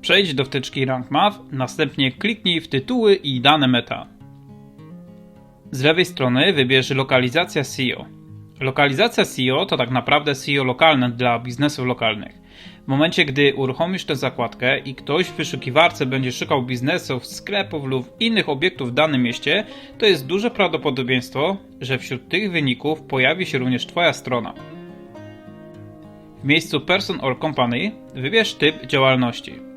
Przejdź do wtyczki Rank Math, następnie kliknij w tytuły i dane meta. Z lewej strony wybierz lokalizacja SEO. Lokalizacja SEO to tak naprawdę SEO lokalne dla biznesów lokalnych. W momencie, gdy uruchomisz tę zakładkę i ktoś w wyszukiwarce będzie szukał biznesów, sklepów lub innych obiektów w danym mieście, to jest duże prawdopodobieństwo, że wśród tych wyników pojawi się również Twoja strona. W miejscu Person or Company wybierz typ działalności.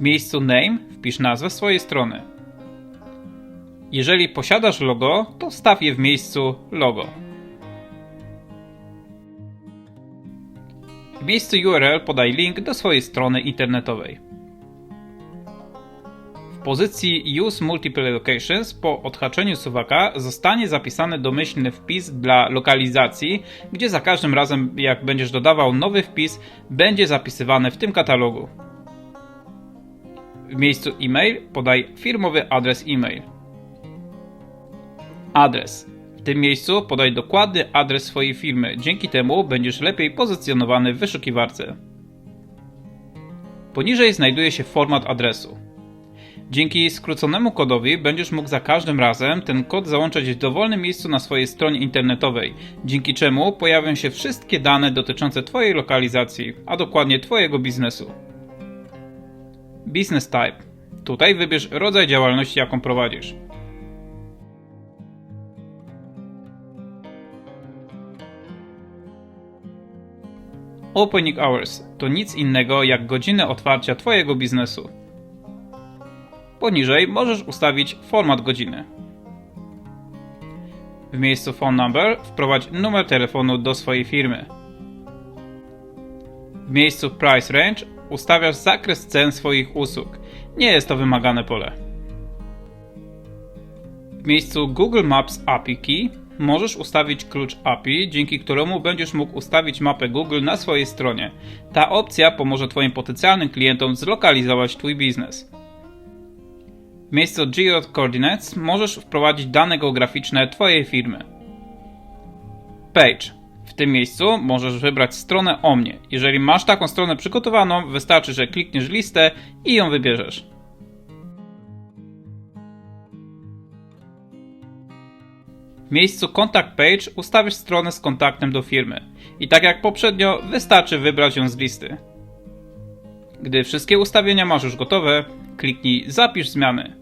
W miejscu Name wpisz nazwę swojej strony. Jeżeli posiadasz logo, to wstaw je w miejscu Logo. W miejscu URL podaj link do swojej strony internetowej. W pozycji Use Multiple Locations po odhaczeniu suwaka zostanie zapisany domyślny wpis dla lokalizacji, gdzie za każdym razem jak będziesz dodawał nowy wpis, będzie zapisywany w tym katalogu. W miejscu e-mail podaj firmowy adres e-mail. Adres. W tym miejscu podaj dokładny adres swojej firmy, dzięki temu będziesz lepiej pozycjonowany w wyszukiwarce. Poniżej znajduje się format adresu. Dzięki skróconemu kodowi będziesz mógł za każdym razem ten kod załączać w dowolnym miejscu na swojej stronie internetowej, dzięki czemu pojawią się wszystkie dane dotyczące Twojej lokalizacji, a dokładnie Twojego biznesu. Business Type. Tutaj wybierz rodzaj działalności, jaką prowadzisz. Opening Hours to nic innego jak godziny otwarcia Twojego biznesu. Poniżej możesz ustawić format godziny. W miejscu Phone Number wprowadź numer telefonu do swojej firmy. W miejscu Price Range ustawiasz zakres cen swoich usług. Nie jest to wymagane pole. W miejscu Google Maps API Key możesz ustawić klucz API, dzięki któremu będziesz mógł ustawić mapę Google na swojej stronie. Ta opcja pomoże Twoim potencjalnym klientom zlokalizować Twój biznes. W miejscu Geo Coordinates możesz wprowadzić dane geograficzne Twojej firmy. Page. Tym miejscu możesz wybrać stronę o mnie. Jeżeli masz taką stronę przygotowaną, wystarczy, że klikniesz listę i ją wybierzesz. W miejscu Contact Page ustawisz stronę z kontaktem do firmy. I tak jak poprzednio, wystarczy wybrać ją z listy. Gdy wszystkie ustawienia masz już gotowe, kliknij Zapisz zmiany.